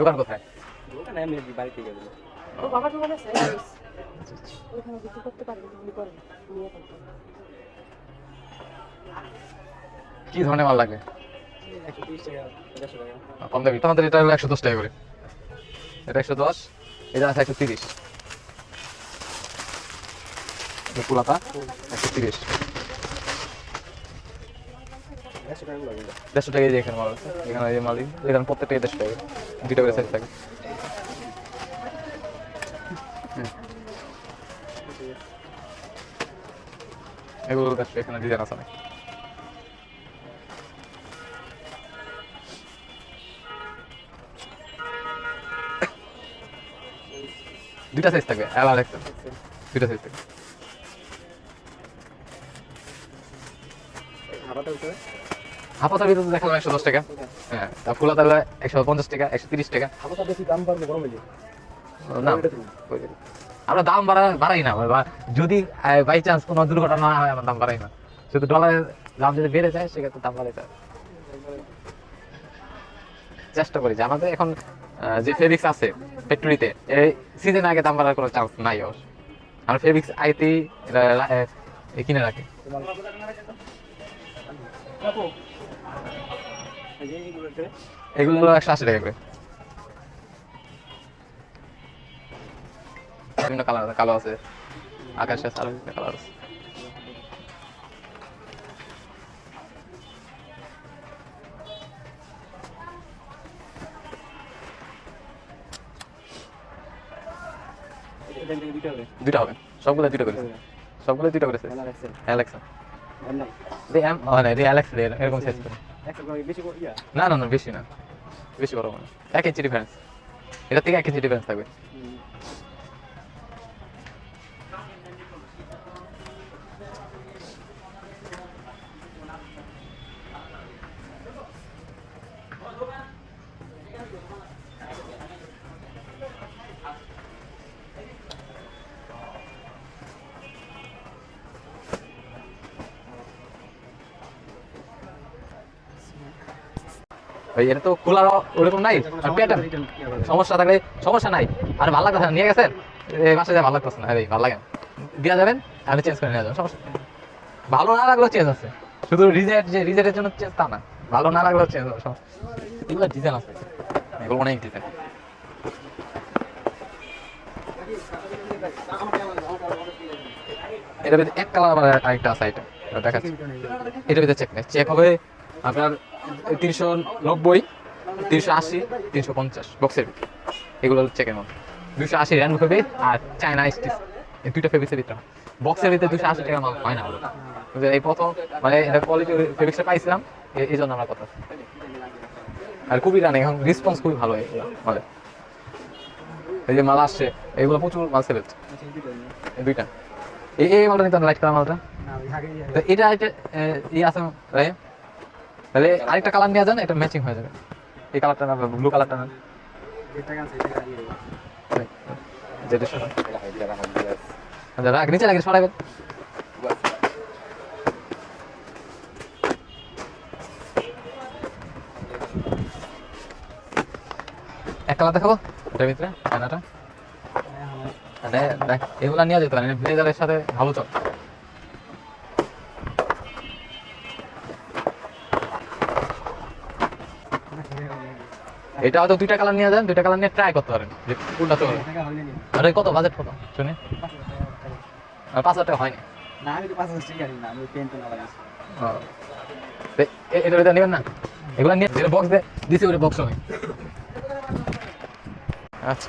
দোকান কোথায়? ওখানে আমি বাড়িতে যাব ও বাবা দোকান আছে? ওইখানে বিক্রি করতে পারবে বিক্রি করে নিয়ে কি ধরনের মাল লাগে? কম দামি? তোমাদের এটা হলো একশো দশ টাকা করে। এটা একশো দশ এটা আছে একশো তিরিশ। একশো তিরিশ। দেড়শো টাকা এখানে মাল আছে এখানে এই মাল এখানে প্রত্যেকটা দেড়শো টাকা। দুইটা করে সাইজ থাকে। এগুলো দেড়শো এখানে ডিজাইন আছে দুইটা সাইজ থাকবে এক্সেল দুইটা সাইজ থাকবে হাফাতার ভিতরে একশো দশ টাকা। হ্যাঁ তা ফুলা তাহলে একশো পঞ্চাশ টাকা একশো তিরিশ টাকা। হাবাটা বেশি দাম পারবে গরম না আমরা দাম বাড়া বাড়াই না। যদি বাই চান্স কোনো দুর্ঘটনা হয় আমরা দাম বাড়াই না। শুধু ডলারের দাম যদি বেড়ে যায় সেক্ষেত্রে দাম বাড়াইতে চেষ্টা করি যে আমাদের এখন যে ফেব্রিক্স আছে ফ্যাক্টরিতে এই সিজন আগে দাম বাড়ার কোনো চান্স নাই অবশ্য। আমরা ফেব্রিক্স আইতেই কিনে রাখি। এগুলো একশো আশি টাকা করে। বিভিন্ন কালার আছে কালো আছে আকাশে আছে আরও বিভিন্ন কালার আছে। দুইটা হবে। সবগুলো দুইটা করেছে। সবগুলো দুইটা করেছে। আছে অ্যালেক্সা ও না মানে রে এরকম সাইজ করে। না না না বেশি না। বেশি বড় না এক ইঞ্চি ডিফারেন্স এটা থেকে এক ইঞ্চি ডিফারেন্স থাকবে। এটা তো খোলার ওরকম নাই, আর প্যাটার্ন সমস্যা থাকলে সমস্যা নাই। আর ভালো লাগতেছে নিয়ে গেছেন? এই মাসে যা ভালো লাগতেছে না। আরে ভালো লাগে। দেওয়া যাবেন, আমি চেঞ্জ করে নিয়ে যাবেন সমস্যা ভালো না লাগলেও চেঞ্জ আছে। শুধু রিজেক্ট যে রিজেক্টের জন্য চেঞ্জ তা না। ভালো না লাগলেও চেঞ্জ নেই। এগুলো ডিজাইন আছে। এগুলো অনেক ডিজাইন এটা ভিতরে এক কালার আবার আরেকটা আছে, এটা। এটা দেখাচ্ছি। এটার ভিতরে চেক নেই। চেক হবে আপনার তিনশো নব্বই তিনশো আশি তিনশো পঞ্চাশ বক্সের ভিতরে। এগুলো চেকের মধ্যে দুশো আশি র্যান্ড ফেব্রিক আর চায়না স্টিচ এই দুইটা ফেব্রিক্সের ভিতরে। বক্সের ভিতরে দুশো আশি টাকা মাল হয় না। এই প্রথম মানে এটা কোয়ালিটি ফেব্রিক্সটা পাইছিলাম এই জন্য আমার কথা আর খুবই রানিং এখন রেসপন্স খুবই ভালো এগুলো মানে এই যে মাল আসছে এগুলো প্রচুর মাল সেল হচ্ছে। এই দুইটা। এই এই মালটা নিতে লাইট কালার মালটা। এটা এটা ই আছে তাহলে আরেকটা কালার নিয়ে যান, এটা ম্যাচিং হয়ে যাবে। এই কালারটা না ব্লু কালারটা না। যেটা আচ্ছা নিচে সরাবেন এক কালার দেখাবো? এটার ভিতরে আয়নাটা দেখ, এগুলা নিয়ে যেতে পারেন সাথে ভালো চল। এটা হয়তো দুইটা কালার নিয়ে যান দুইটা কালার নিয়ে ট্রাই করতে পারেন। যে কোনটা আরে কত? বাজেট কত? শুনে। পাঁচ হাজার টাকা হয়নি। না আমি তো পাঁচ হাজার টাকা না আমি পেন তো না লাগাইছি ও। তো এ- এটা এটা নেবেন না? এগুলো নিয়ে বক্স দিয়েছি ওটা বক্স হবে আচ্ছা।